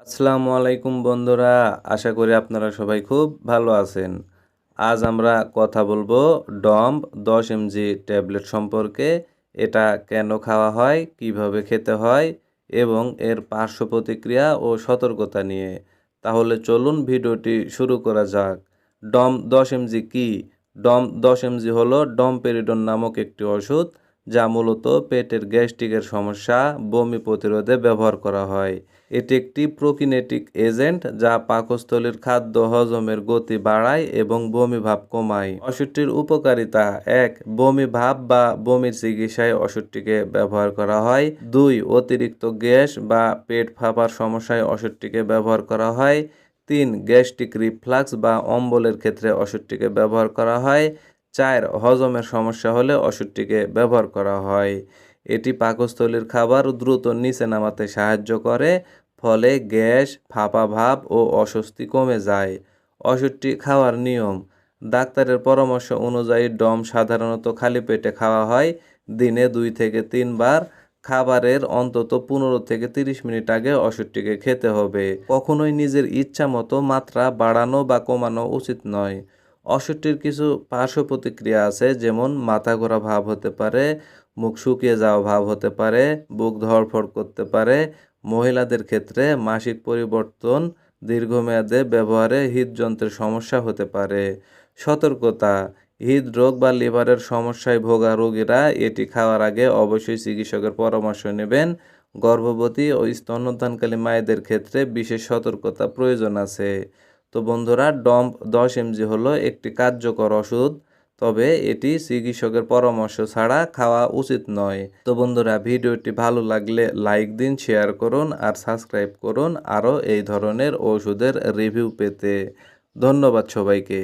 আসসালামু আলাইকুম বন্ধুরা, আশা করি আপনারা সবাই খুব ভালো আছেন। আজ আমরা কথা বলব ডম দশ এমজি ট্যাবলেট সম্পর্কে, এটা কেন খাওয়া হয়, কীভাবে খেতে হয় এবং এর পার্শ্ব প্রতিক্রিয়া ও সতর্কতা নিয়ে। তাহলে চলুন ভিডিওটি শুরু করা যাক। ডম দশ এমজি কী? ডম দশ এমজি হলো ডম পেরিডন নামক একটি ওষুধ যা মূলত পেটের গ্যাস্ট্রিকের সমস্যা, বমি প্রতিরোধে ব্যবহার করা হয়। এটি একটি প্রোকিনেটিক এজেন্ট যা পাকস্থলীর খাদ্য হজমের গতি বাড়ায় এবং বমি ভাব কমায়। ওষুধটির উপকারিতা এক, বমি ভাব বা বমির চিকিৎসায় ওষুধটিকে ব্যবহার করা হয়। দুই, অতিরিক্ত গ্যাস বা পেট ফাঁপার সমস্যায় ওষুধটিকে ব্যবহার করা হয়। তিন, গ্যাস্ট্রিক রিফ্লাক্স বা অম্বলের ক্ষেত্রে ওষুধটিকে ব্যবহার করা হয়। চার হজমের সমস্যা হলে ওষুধটিকে ব্যবহার করা হয়। এটি পাকস্থলীর খাবার দ্রুত নিচে নামাতে সাহায্য করে, ফলে গ্যাস, ফাঁপা ভাব ও অস্বস্তি কমে যায়। ওষুধটি খাওয়ার নিয়ম। ডাক্তারের পরামর্শ অনুযায়ী ডম সাধারণত খালি পেটে খাওয়া হয়, দিনে দুই থেকে তিনবার। খাবারের অন্তত পনেরো থেকে তিরিশ মিনিট আগে ওষুধটিকে খেতে হবে। কখনোই নিজের ইচ্ছা মতো মাত্রা বাড়ানো বা কমানো উচিত নয়। ওষুধটির কিছু পার্শ্ব প্রতিক্রিয়া আছে, যেমন মাথা ঘোরা ভাব হতে পারে, মুখ শুকিয়ে যাওয়া ভাব হতে পারে, বুক ধড়ফড় করতে পারে। মহিলাদের ক্ষেত্রে মাসিক পরিবর্তন, দীর্ঘমেয়াদে ব্যবহারে হৃদযন্ত্রের সমস্যা হতে পারে। সতর্কতা, হৃদরোগ বা লিভারের সমস্যায় ভোগা রোগীরা এটি খাওয়ার আগে অবশ্যই চিকিৎসকের পরামর্শ নেবেন। গর্ভবতী ও স্তন্যদানকালী মায়েদের ক্ষেত্রে বিশেষ সতর্কতা প্রয়োজন আছে। তো বন্ধুরা, ডম্প দশ এমজি হলো একটি কার্যকর ওষুধ, তবে এটি চিকিৎসকের পরামর্শ ছাড়া খাওয়া উচিত নয়। তো বন্ধুরা, ভিডিওটি ভালো লাগলে লাইক দিন, শেয়ার করুন আর সাবস্ক্রাইব করুন আরও এই ধরনের ওষুধের রিভিউ পেতে। ধন্যবাদ সবাইকে।